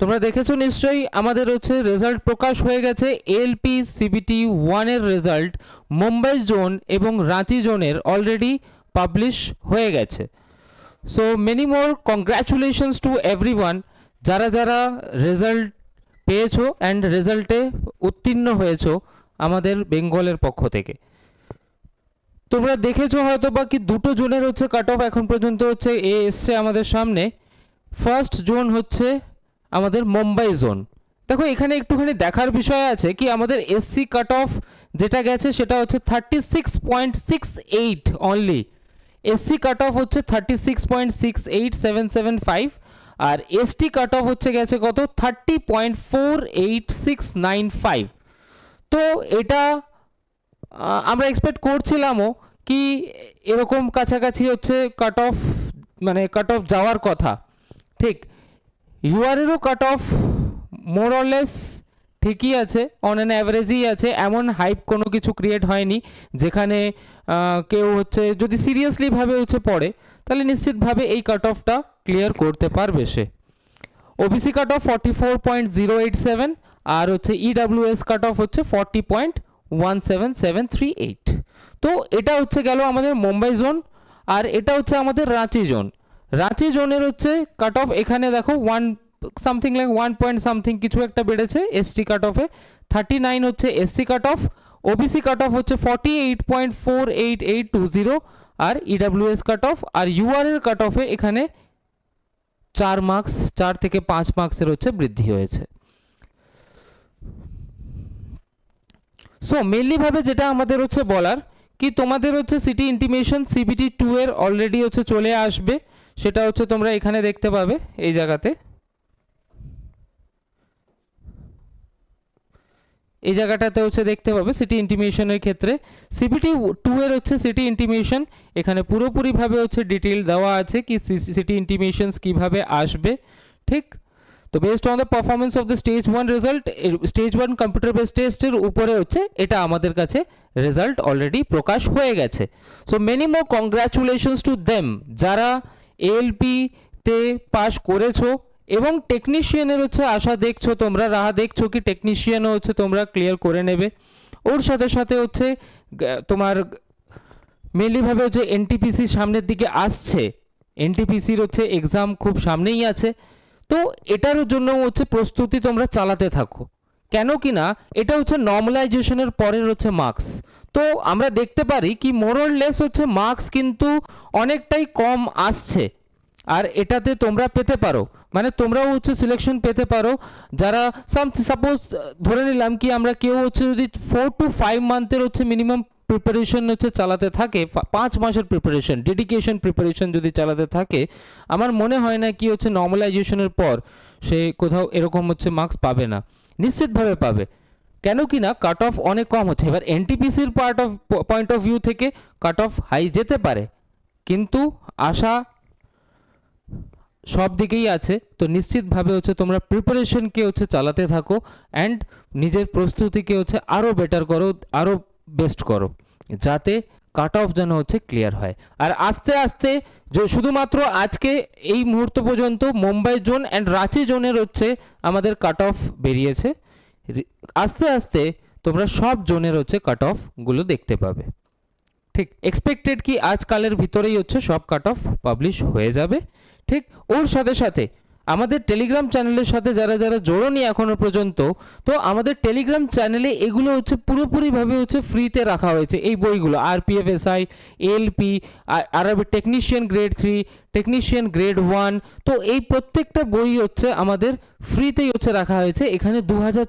তোমরা দেখেছ নিশ্চয়ই, আমাদের হচ্ছে রেজাল্ট প্রকাশ হয়ে গেছে এলপি সিবিটি ওয়ানের রেজাল্ট মুম্বাই জোন এবং রাঁচি জোনের অলরেডি পাবলিশ হয়ে গেছে। So many more congratulations to every যারা যারা রেজাল্ট পেয়েছ অ্যান্ড রেজাল্টে উত্তীর্ণ হয়েছো আমাদের বেঙ্গলের পক্ষ থেকে। তোমরা দেখেছ হয়তো বা কি দুটো জোনের হচ্ছে কাট অফ এখন পর্যন্ত হচ্ছে এ এসছে আমাদের সামনে। ফার্স্ট জোন হচ্ছে আমাদের মুম্বাই জোন। দেখো, এখানে একটুখানি দেখার বিষয় আছে কি, আমাদের এসসি কাট অফ যেটা গেছে সেটা হচ্ছে thirty six point six eight only SC cut off হচ্ছে thirty six point six eight seven seven five আর এসটি কাট অফ হচ্ছে গেছে কত? Thirty point four eight six nine five তো এটা আমরা এক্সপেক্ট করছিলামও কি এরকম কাছাকাছি হচ্ছে কাট অফ মানে কাট অফ যাওয়ার কথা। ঠিক? ইউআরেরও কাট অফ মোর অরলেস ঠিকই আছে অন অ্যান অ্যাভারেজই আছে, এমন হাইপ কোনো কিছু ক্রিয়েট হয়নি, যেখানে কেউ হচ্ছে, যদি সিরিয়াসলি ভাবে হচ্ছে পড়ে, তাহলে নিশ্চিতভাবে এই কাট অফটা ক্লিয়ার করতে পারবে সে। OBC cut off forty four point zero eight seven আর হচ্ছে ইডাব্লিউএস কাট অফ হচ্ছে forty point one seven seven three eight তো এটা হচ্ছে গেল আমাদের মুম্বাই জোন আর এটা হচ্ছে আমাদের রাঁচি জোন রাঁচি জোনের হচ্ছে কাট অফ এখানে দেখো one something like one point something কিছু একটা বেড়েছে এসটি কাট অফে থার্টি নাইন হচ্ছে SC cut off OBC cut off হচ্ছে forty eight point four eight eight two zero আর ইডাব্লিউএস কাট অফ আর ইউআর এর কাট অফে এখানে চার মার্কস চার থেকে পাঁচ মার্কসের হচ্ছে বৃদ্ধি হয়েছে। সো মেনলি ভাবে যেটা আমাদের হচ্ছে বলার, কি তোমাদের হচ্ছে সিটি ইন্টিমেশন সিবিটি টু এর অলরেডি হচ্ছে চলে আসবে। সেটা হচ্ছে তোমরা এখানে দেখতে পাবে এই জায়গাতে। এই জায়গাটাতে হচ্ছে দেখতে পাবে সিটি ইন্টিমেশনের ক্ষেত্রে। সিবিটি টু এর হচ্ছে সিটি ইন্টিমেশন এখানে পুরোপুরিভাবে হচ্ছে ডিটেল দেওয়া আছে কি সিটি ইন্টিমেশনস কীভাবে আসবে, ঠিক? তো based on the performance of the stage one result stage one computer base টেস্টের উপরে হচ্ছে এটা আমাদের কাছে রেজাল্ট অলরেডি প্রকাশ হয়ে গেছে। So many more congratulations to them যারা এলপি তে পাস করেছ এবং টেকনিশিয়ানের হচ্ছে আশা দেখছ তোমরা, রাহা দেখছ কি টেকনিশিয়ানও হচ্ছে তোমরা ক্লিয়ার করে নেবে। ওর সাথে সাথে হচ্ছে তোমার মেনলিভাবে হচ্ছে এনটিপিসি সামনের দিকে আসছে। এনটিপিসির হচ্ছে এক্সাম খুব সামনেই আছে। তো এটার জন্য হচ্ছে প্রস্তুতি তোমরা চালাতে থাকো। কেন কি না, এটা হচ্ছে নর্মালাইজেশনের পরের হচ্ছে মার্কস তো আমরা দেখতে পারি কি মোরলেস হচ্ছে মার্কস কিন্তু অনেকটাই কম আসছে। আর এটাতে তোমরা পেতে পারো। মানে তোমরাও হচ্ছে সিলেকশন পেতে পারো। যারা সাম সাপোজ ধরে নিলাম কি আমরা কেউ হচ্ছে যদি ফোর টু ফাইভ মান্থের হচ্ছে মিনিমাম প্রিপারেশন হচ্ছে চালাতে থাকে পাঁচ মাসের প্রিপারেশন ডেডিকেশন প্রিপারেশন যদি চালাতে থাকে, আমার মনে হয় না কি হচ্ছে নর্মালাইজেশনের পর সে কোথাও এরকম হচ্ছে মার্কস পাবে না। নিশ্চিতভাবে পাবে। কেন কি না কাট অফ অনেক কম হচ্ছে। এবার এনটিপিসির part of point of view থেকে কাট অফ হাই যেতে পারে। কিন্তু আশা সব দিকেই আছে। তো নিশ্চিতভাবে হচ্ছে তোমরা প্রিপারেশনকে হচ্ছে চালাতে থাকো অ্যান্ড নিজের প্রস্তুতিকে হচ্ছে আরও বেটার করো আরও বেস্ট করো। যাতে কাট অফ যেন হচ্ছে ক্লিয়ার হয়। আর আস্তে আস্তে যে শুধুমাত্র আজকে এই মুহূর্ত পর্যন্ত মুম্বাই জোন অ্যান্ড রাঁচি জোনের হচ্ছে আমাদের কাট অফ বেরিয়েছে আস্তে আস্তে তোমরা সব জোনের হচ্ছে কাট অফগুলো দেখতে পাবে। ঠিক এক্সপেক্টেড কি আজকালের ভিতরেই হচ্ছে সব কাট অফ পাবলিশ হয়ে যাবে। ঠিক, ওর সাথে সাথে আমাদের টেলিগ্রাম চ্যানেলের সাথে যারা যারা জোড়নি এখনও পর্যন্ত, তো আমাদের টেলিগ্রাম চ্যানেলে এগুলো হচ্ছে পুরোপুরিভাবে হচ্ছে ফ্রিতে রাখা হয়েছে। এই বইগুলো R P RPF SI LP RB technician grade three technician grade one তো এই প্রত্যেকটা বই হচ্ছে আমাদের ফ্রিতেই হচ্ছে রাখা হয়েছে। এখানে দু হাজার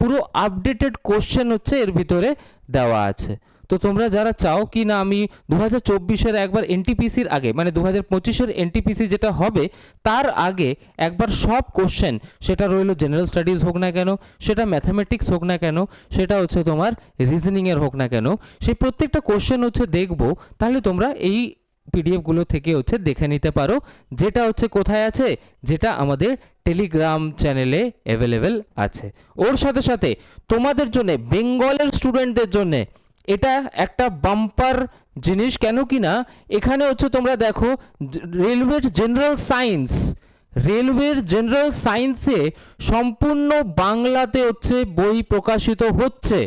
পুরো আপডেটেড কোশ্চেন হচ্ছে এর ভিতরে দেওয়া আছে। তো তোমরা যারা চাও কি না, আমি দু হাজার চব্বিশের একবার এনটিপিসির আগে মানে দু হাজার পঁচিশের এনটিপিসি যেটা হবে, তার আগে একবার সব কোশ্চেন সেটা রইল জেনারেল স্টাডিজ হোক না কেন, সেটা ম্যাথামেটিক্স হোক না কেন, সেটা হচ্ছে তোমার রিজনিংয়ের হোক না কেন, সেই প্রত্যেকটা কোশ্চেন হচ্ছে দেখব, তাহলে তোমরা এই পিডিএফগুলো থেকে হচ্ছে দেখে নিতে পারো, যেটা হচ্ছে কোথায় আছে, যেটা আমাদের টেলিগ্রাম চ্যানেলে অ্যাভেলেবেল আছে। ওর সাথে সাথে তোমাদের জন্য বেঙ্গলের স্টুডেন্টদের জন্য এটা একটা বাম্পার জিনিস, কেন কি না? এখানে হচ্ছে তোমরা দেখো, রেলওয়ের জেনারেল সায়েন্স রেলওয়ের জেনারেল সায়েন্সে সম্পূর্ণ বাংলাতে হচ্ছে বই প্রকাশিত হচ্ছে।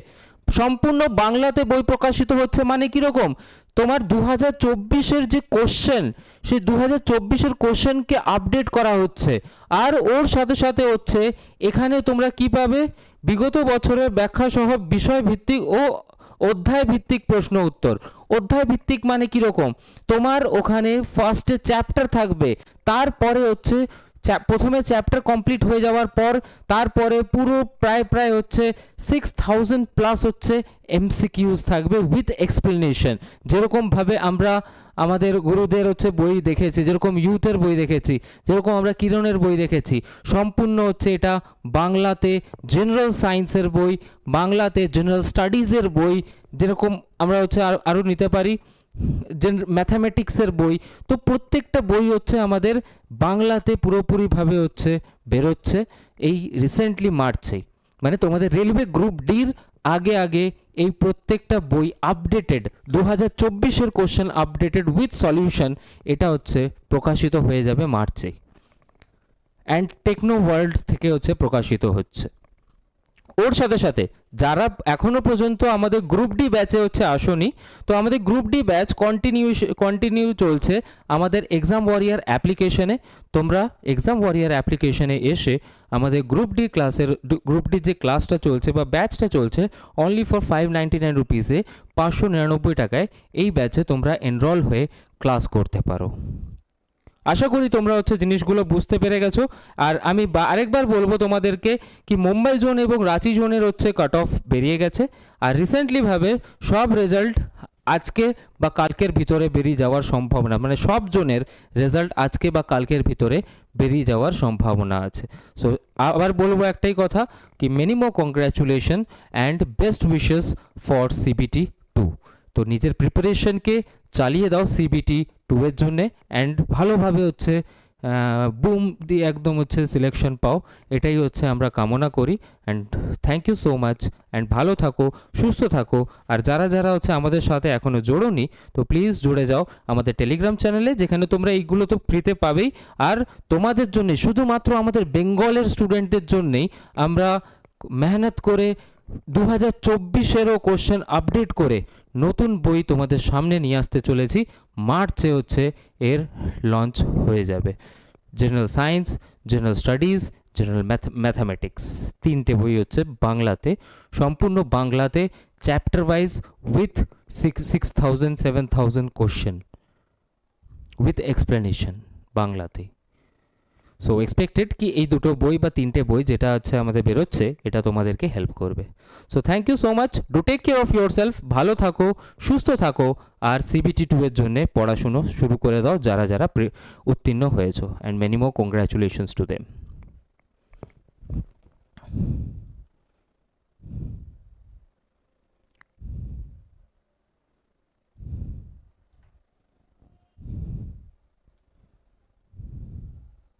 সম্পূর্ণ বাংলাতে বই প্রকাশিত হচ্ছে মানে কীরকম তোমার দু হাজার চব্বিশের যে কোশ্চেন সেই দু হাজার চব্বিশের কোশ্চেনকে আপডেট করা হচ্ছে। আর ওর সাথে সাথে হচ্ছে, এখানে তোমরা কি পাবে? বিগত বছরের ব্যাখ্যা সহ বিষয় ও অধ্যায় ভিত্তিক প্রশ্ন উত্তর। অধ্যায় ভিত্তিক মানে কীরকম? তোমার ওখানে ফার্স্টে চ্যাপ্টার থাকবে, তারপরে হচ্ছে প্রথমে চ্যাপ্টার কমপ্লিট হয়ে যাওয়ার পর, তারপরে পুরো প্রায় প্রায় হচ্ছে সিক্স থাউজেন্ড প্লাস হচ্ছে এমসিকিউজ থাকবে উইথ এক্সপ্লেনেশন যেরকমভাবে আমরা আমাদের গুরুদের হচ্ছে বই দেখেছি, যেরকম ইউথের বই দেখেছি, যেরকম আমরা কিরণের বই দেখেছি, সম্পূর্ণ হচ্ছে এটা বাংলাতে জেনারেল সায়েন্সের বই, বাংলাতে জেনারেল স্টাডিজের বই, যেরকম আমরা হচ্ছে আর- আরও নিতে পারি। ম্যাথামেটিক্সের বই। তো প্রত্যেকটা বই হচ্ছে আমাদের বাংলাতে পুরোপুরিভাবে হচ্ছে বেরোচ্ছে। এই রিসেন্টলি মার্চেই মানে তোমাদের রেলওয়ে গ্রুপ ডির আগে আগে এই প্রত্যেকটা বই আপডেটেড দু হাজার চব্বিশের কোশ্চেন আপডেটেড উইথ সলিউশন এটা হচ্ছে প্রকাশিত হয়ে যাবে মার্চেই অ্যান্ড টেকনো ওয়ার্ল্ড থেকে হচ্ছে প্রকাশিত হচ্ছে। ওর সাথে সাথে যারা এখনও পর্যন্ত আমাদের গ্রুপ ডি ব্যাচে হচ্ছে আসনি, তো আমাদের group D batch continue continue চলছে আমাদের এক্সাম ওয়ারিয়ার অ্যাপ্লিকেশনে তোমরা এক্সাম ওয়ারিয়ার অ্যাপ্লিকেশনে এসে আমাদের গ্রুপ ডি ক্লাসের গ্রুপ ডি যে ক্লাসটা চলছে বা ব্যাচটা চলছে only for five ninety nine রুপিসে পাঁচশো নিরানব্বই টাকায় এই ব্যাচে তোমরা এনরোল হয়ে ক্লাস করতে পারো। আশা করি তোমরা হচ্ছে জিনিসগুলো বুঝতে পেরে গেছো। আর আমি আরেকবার বলব তোমাদেরকে কি মুম্বাই জোন এবং রাঁচি জোনের হচ্ছে কাট অফ বেরিয়ে গেছে। আর রিসেন্টলিভাবে সব রেজাল্ট আজকে বা কালকের ভিতরে বেরিয়ে যাওয়ার সম্ভাবনা মানে সব জোনের রেজাল্ট আজকে বা কালকের ভিতরে বেরিয়ে যাওয়ার সম্ভাবনা আছে। সো আবার বলব একটাই কথা কি many more congratulation and best wishes for CBT two তো নিজের প্রিপারেশনকে চালিয়ে দাও সিবিটি টু এর জন্যে অ্যান্ড ভালোভাবে হচ্ছে বুম দিয়ে একদম হচ্ছে সিলেকশন পাও। এটাই হচ্ছে আমরা কামনা করি and thank you so much and ভালো থাকো, সুস্থ থাকো, আর যারা যারা হচ্ছে আমাদের সাথে এখনও জোড়োনি, তো প্লিজ জুড়ে যাও আমাদের টেলিগ্রাম চ্যানেলে যেখানে তোমরা এইগুলো তো ফ্রিতে পাবেই। আর তোমাদের জন্যে, শুধুমাত্র আমাদের বেঙ্গলের স্টুডেন্টদের জন্যেই আমরা মেহনত করে দু হাজার চব্বিশেরও কোশ্চেন আপডেট করে নতুন বই তোমাদের সামনে নিয়ে আসতে চলেছি। মার্চে হচ্ছে এর লঞ্চ হয়ে যাবে। General science general studies general mathematics তিনটে বই হচ্ছে বাংলাতে। সম্পূর্ণ বাংলাতে chapter wise with six six thousand seven thousand question with explanation বাংলাতে। সো এক্সপেক্টেড কি এই দুটো বই বা তিনটে বই যেটা হচ্ছে আমাদের বেরোচ্ছে, এটা তোমাদেরকে হেল্প করবে। So thank you so much do take care of yourself ভালো থাকো, সুস্থ থাকো, আর সিবিটি টু এর জন্য পড়াশুনো শুরু করে দাও যারা যারা উত্তীর্ণ হয়েছো। And many more congratulations to them